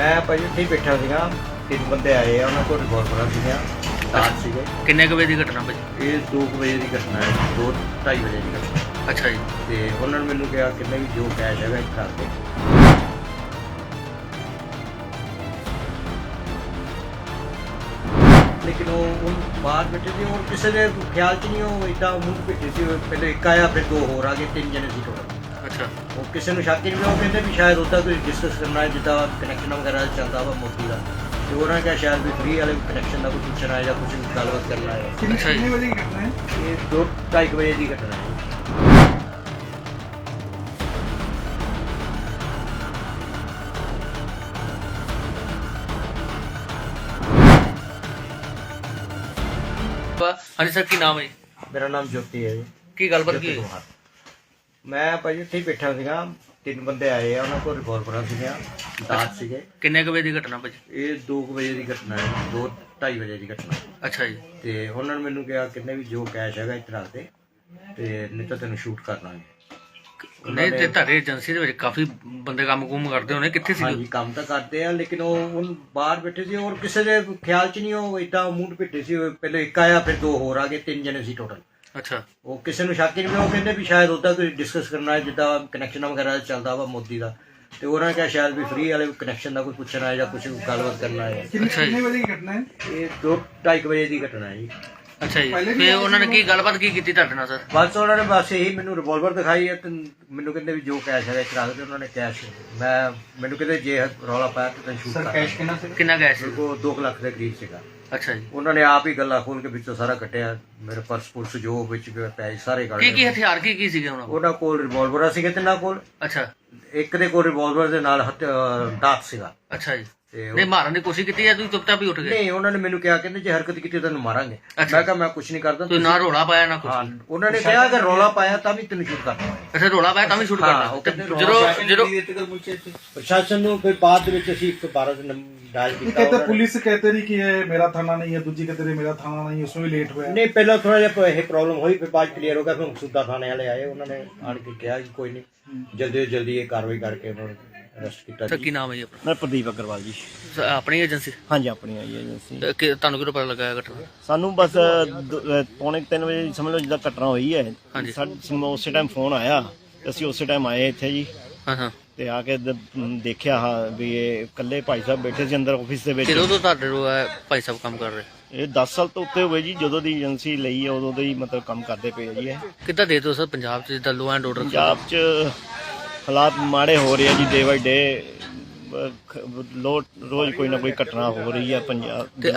ਮੈਂ ਭਾਜੀ ਉੱਥੇ ਹੀ ਬੈਠਾ ਸੀਗਾ ਤਿੰਨ ਬੰਦੇ ਆਏ ਆ ਉਹਨਾਂ ਕੋਲ ਰਿਵੋਲਵਰਾਂ ਸੀਗੀਆਂ ਦਾਤ ਸੀਗੇ। ਕਿੰਨੇ ਕੁ ਵਜੇ ਦੀ ਘਟਨਾ ਭਾਜੀ ਇਹ 2 ਵਜੇ ਦੀ ਘਟਨਾ ਹੈ 2:30 ਵਜੇ ਦੀ ਘਟਨਾ। ਅੱਛਾ ਜੀ। ਤੇ ਉਹਨਾਂ ਨੇ ਮੈਨੂੰ ਕਿਹਾ ਕਿੰਨੇ ਵੀ ਜੋ ਕੈਸ਼ ਹੈਗਾ ਰੱਖ ਦੇ। ਲੇਕਿਨ ਉਹ ਉਹ ਬਾਹਰ ਬੈਠੇ ਸੀ ਔਰ ਕਿਸੇ ਦੇ ਖਿਆਲ 'ਚ ਨਹੀਂ ਉਹ ਇਦਾਂ ਮੂੰਹ ਪਿੱਟੇ ਸੀ ਉਹ ਪਹਿਲੇ ਇੱਕ ਆਇਆ ਫਿਰ ਦੋ ਹੋਰ ਆ ਗਏ ਤਿੰਨ ਜਣੇ ਸੀ ਟੋਟਲ ਅੱਛਾ। ਉਹ ਕਿਸੇ ਨੂੰ ਸ਼ੱਕ ਹੀ ਨਹੀਂ ਪਿਆ, ਉਹ ਕਹਿੰਦੇ ਵੀ ਸ਼ਾਇਦ ਉਹਦਾ ਕੋਈ ਡਿਸਕਸ ਕਰਨਾ ਹੈ ਜਿੱਦਾਂ ਕਨੈਕਸ਼ਨ ਵਗੈਰਾ ਚੱਲਦਾ ਵਾ ਮੋਦੀ ਦਾ। ਤੇ ਉਹਨਾਂ ਨੇ ਕਿਹਾ ਸ਼ਾਇਦ ਵੀ ਫ੍ਰੀ ਵਾਲੇ ਕਨੈਕਸ਼ਨ ਦਾ ਕੋਈ ਪੁੱਛਣਾ ਹੈ ਜਾਂ ਕੁਝ ਗੱਲਬਾਤ ਕਰਨਾ ਹੈ ਜੀ। ਵਜੇ ਦੀ ਘਟਨਾ ਹੈ? ਇਹ ਦੋ ਢਾਈ ਕੁ ਵਜੇ ਦੀ ਘਟਨਾ ਹੈ। ਹਾਂਜੀ ਸਰ ਕੀ ਨਾਮ ਹੈ? ਮੇਰਾ ਨਾਮ ਜੋਤੀ ਹੈ ਜੀ। ਕੀ ਗੱਲਬਾਤ ਕੀ ਹੋਈ? ਮੈਂ ਭਾਜੀ ਹੀ ਬੈਠਾ ਸੀਗਾ। ਤਿੰਨ ਬੰਦੇ ਆਏ ਆ ਉਹਨਾਂ ਕੋਲ ਰਿਵੋਲਵਰਾਂ ਸੀਗੀਆਂ ਦਾਤ ਸੀਗੇ। ਕਿੰਨੇ ਕੁ ਵਜੇ ਦੀ ਘਟਨਾ ਭਾਜੀ? ਇਹ 2 ਵਜੇ ਦੀ ਘਟਨਾ ਹੈ ਦੋ ਢਾਈ ਵਜੇ ਦੀ ਘਟਨਾ। ਅੱਛਾ ਜੀ। ਤੇ ਉਹਨਾਂ ਨੇ ਮੈਨੂੰ ਕਿਹਾ ਕਿੰਨੇ ਵੀ ਜੋ ਕੈਸ਼ ਹੈਗਾ ਇੱਥੇ ਰੱਖ ਦੇ ਤੇ ਨਹੀਂ ਤਾਂ ਤੈਨੂੰ ਸ਼ੂਟ ਕਰਨਾ ਹੈ ਨਹੀਂ ਤੇ ਤੁਹਾਡੇ ਏਜੰਸੀ ਦੇ ਵਿੱਚ ਕਾਫੀ ਬੰਦੇ ਕੰਮ ਕੁਮ ਕਰਦੇ ਹੋਣੇ ਕਿੱਥੇ ਸੀ ਹਾਂਜੀ ਕੰਮ ਤਾਂ ਕਰਦੇ ਆ ਲੇਕਿਨ ਉਹ ਉਹ ਬਾਹਰ ਬੈਠੇ ਸੀ ਔਰ ਕਿਸੇ ਦੇ ਖਿਆਲ 'ਚ ਨਹੀਂ ਉਹ ਇਦਾਂ ਮੂੰਹ ਪਿੱਟੇ ਸੀ ਉਹ ਪਹਿਲੇ ਇੱਕ ਆਇਆ ਫਿਰ ਦੋ ਹੋਰ ਆ ਗਏ ਤਿੰਨ ਜਣੇ ਸੀ ਟੋਟਲ ਅੱਛਾ। ਉਹ ਕਿਸੇ ਨੂੰ ਸ਼ੱਕ ਹੀ ਨਹੀਂ ਪਿਆ, ਉਹ ਕਹਿੰਦੇ ਵੀ ਸ਼ਾਇਦ ਉਹਦਾ ਕੋਈ ਡਿਸਕਸ ਕਰਨਾ ਹੈ ਜਿੱਦਾਂ ਕਨੈਕਸ਼ਨ ਵਗੈਰਾ ਚੱਲਦਾ ਵਾ ਮੋਦੀ ਦਾ। ਤੇ ਉਹਨਾਂ ਨੇ ਕਿਹਾ ਸ਼ਾਇਦ ਵੀ ਫ੍ਰੀ ਵਾਲੇ ਕਨੈਕਸ਼ਨ ਦਾ ਕੋਈ ਪੁੱਛਣਾ ਹੈ ਜਾਂ ਕੁਝ ਗੱਲਬਾਤ ਕਰਨਾ ਹੈ ਕਿੰਨੇ ਅੱਛਾ ਜੀ। ਕਿੰਨੇ ਵਜੇ ਦੀ ਘਟਨਾ ਹੈ? ਇਹ ਦੋ ਢਾਈ ਕੁ ਵਜੇ ਦੀ ਘਟਨਾ ਹੈ ਜੀ। ਅੱਛਾ ਜੀ। ਪਹਿਲੇ ਵੀ ਫੇ ਆਏ ਉਹਨਾਂ ਨੇ ਸੀ ਕੀ ਗੱਲਬਾਤ ਕੀ ਕੀਤੀ ਤੁਹਾਡੇ ਨਾਲ ਸਰ? ਬਸ ਉਹਨਾਂ ਨੇ ਬਸ ਇਹੀ ਮੈਨੂੰ ਰਿਵੋਲਵਰ ਦਿਖਾਈ ਹੈ ਤੇ ਮੈਨੂੰ ਕਹਿੰਦੇ ਵੀ ਜੋ ਕੈਸ਼ ਹੈਗਾ ਇੱਥੇ ਰੱਖ ਦੇ ਉਹਨਾਂ ਨੇ ਕੈਸ਼ ਮੈਂ ਮੈਨੂੰ ਕਹਿੰਦੇ ਜੇ ਰੌਲਾ ਪਾਇਆ ਤਾਂ ਤੈਨੂੰ ਸ਼ੂਟ ਕਰ ਕੈਸ਼ ਕਿੰਨਾ ਸੀ ਕਿੰਨਾ ਗਏ ਸੀ? ਮੇਰੇ ਕੋਲ 2 ਲੱਖ ਦੇ ਕਰੀਬ ਸੀਗਾ। ਅੱਛਾ ਜੀ। ਉਹਨਾਂ ਨੇ ਆਪ ਹੀ ਗੱਲਾਂ ਖੋਲ ਕੇ ਵਿੱਚੋਂ ਸਾਰਾ ਕੱਟਿਆ ਮੇਰੇ ਪਰਸ ਪੁਰਸ ਜੋ ਵਿੱਚ ਪੈਸੇ ਸਾਰੇ ਕੱਢ ਕੀ ਕੀ ਲਏ। ਹਥਿਆਰ ਕੀ ਕੀ ਸੀਗੇ ਉਹਨਾਂ ਕੋਲ? ਉਹਨਾਂ ਕੋਲ ਰਿਵੋਲਵਰ ਸੀਗੇ ਤਿੰਨਾਂ ਕੋਲ। ਅੱਛਾ। ਇੱਕ ਦੇ ਕੋਲ ਰਿਵੋਲਵਰ ਦੇ ਨਾਲ ਹਥ- ਅਹ ਦਾਤ ਸੀਗਾ। ਅੱਛਾ ਜੀ ਤੇ ਉਹ- ਨਹੀਂ ਮਾਰਨ ਦੀ ਕੋਸ਼ਿਸ਼ ਕੀਤੀ ਜਾਂ ਤੁਸੀਂ ਚੁੱਪਚਾਪ ਹੀ ਉੱਠ ਗਏ ਨਹੀਂ ਉਹਨਾਂ ਨੇ ਮੈਨੂੰ ਕਿਹਾ ਕਹਿੰਦੇ ਜੇ ਹਰਕਤ ਕੀਤੀ ਤੈਨੂੰ ਮਾਰਾਂਗੇ ਅੱਛਾ। ਮੈਂ ਕਿਹਾ ਮੈਂ ਕੁਝ ਨਹੀਂ ਕਰਦਾ ਤੁਸੀਂ ਨਾ ਰੋਲਾ ਪਾਇਆ ਨਾ ਕੁਝ ਹਾਂ ਉਹਨਾਂ ਨੇ ਕਿਹਾ ਕਿ ਰੌਲਾ ਪਾਇਆ ਤਾਂ ਵੀ ਤੈਨੂੰ ਸ਼ੂਟ ਕਰਨਾ ਅੱਛਾ ਰੋਲਾ ਪਾਇਆ ਤਾਂ ਵੀ ਸ਼ੂਟ ਹਾਂ, ਕਰਨਾ ਉਹ ਤੇ ਕਹਿੰਦੇ ਰੌਲਾ ਜਦੋਂ ਜਦੋਂ ਪ੍ਰਸ਼ਾਸਨ ਨੂੰ ਫਿਰ ਬਾਅਦ ਦੇ ਵਿੱਚ ਅਸੀਂ 112 ਦੇ ਨੰਬਰ ਡਾਇਲ ये ਕੀਤਾ कहते ਉਹਨਾਂ ਨੇ। पुलिस कहते रही कि ये मेरा थाना नहीं है दूजी कहते रही मेरा थाना नहीं है उसमें भी लेट हुआ है ਨਹੀਂ ਪਹਿਲਾਂ ਥੋੜਾ ਜਿਹਾ ਇਹ ਪ੍ਰੋਬਲਮ ਹੋਈ ਫਿਰ ਬਾਅਦ ਕਲੀਅਰ ਹੋ ਗਿਆ ਫਿਰ ਮਕਸੂਦਾ ਥਾਣੇ ਵਾਲੇ ਆਏ ਉਹਨਾਂ ਨੇ ਆਣ ਕੇ ਕਿਹਾ ਕਿ ਕੋਈ ਨਹੀਂ ਜਲਦੀ ਤੋਂ ਜਲਦੀ ਇਹ ਕਾਰਵਾਈ ਕਰਕੇ ਉਹਨਾਂ ਨੂੰ ਅਰੈਸਟ ਕੀਤਾ ਸਰ ਜੀ ਕੀ ਨਾਮ ਹੈ ਜੀ ਆਪਣਾ? ਮੈਂ ਪ੍ਰਦੀਪ ਅਗਰਵਾਲ ਜੀ। ਸਰ, ਆਪਣੀ ਏਜੰਸੀ? ਹਾਂਜੀ ਆਪਣੀ ਆਈ ਏਜੰਸੀ। ਕਿ ਤੁਹਾਨੂੰ ਕਿਹੜਾ ਪਤਾ ਲੱਗਾ ਇਹ ਘਟਨਾ? ਸਾਨੂੰ ਬਸ ਦ- ਅਹ ਪੌਣੇ 3 ਵਜੇ ਸਮਝ ਲਓ ਜਿੱਦਾਂ ਘਟਨਾ ਹੋਈ ਹੈ। ਹਾਂਜੀ। ਸਾਨੂੰ ਉਸੇ ਟਾਈਮ ਫੋਨ ਆਇਆ। ਤੇ ਅਸੀਂ ਉਸੇ ਟਾਈਮ ਆਏ ਇੱਥੇ ਜੀ। ਹਾਂ ਹਾਂ। ਤੇ ਆ ਕੇ ਦ- ਮ, ਦੇਖਿਆ ਹਾਂ ਵੀ ਇਹ ਇਕੱਲੇ ਭਾਈ ਸਾਹਿਬ ਬੈਠੇ ਸੀ ਅੰਦਰ ਆਫਿਸ ਦੇ ਵਿੱਚ। ਕਿਦੋਂ ਤੋਂ ਤੁਹਾਡੇ ਕੋਲ ਇਹ ਭਾਈ ਸਾਹਿਬ ਕੰਮ ਕਰ ਰਹੇ? ਇਹ 10 ਸਾਲ ਤੋਂ ਉੱਤੇ ਹੋਏ ਜੀ। ਜਦੋਂ ਦੀ ਏਜੰਸੀ ਲਈ ਹੈ ਉਦੋਂ ਦੇ ਹੀ ਮਤਲਬ ਕੰਮ ਕਰਦੇ ਪਏ ਆ ਜੀ ਇਹ। ਕਿੱਦਾਂ ਦੇ ਦੋ ਸਰ ਪੰਜਾਬ 'ਚ ਜਿੱਦਾਂ ਲੋ ਐਂਡ ਆਰਡਰ ਪੰਜਾਬ 'ਚ ਹਾਲਾਤ ਮਾੜੇ ਹੋ ਰਹੇ ਆ ਜੀ ਡੇ ਬਾਈ ਡੇ ਲੋ ਰੋਜ਼ ਕੋਈ ਨਾ ਕੋਈ ਘਟਨਾ ਹੋ ਰਹੀ ਹੈ ਪੰਜਾਬ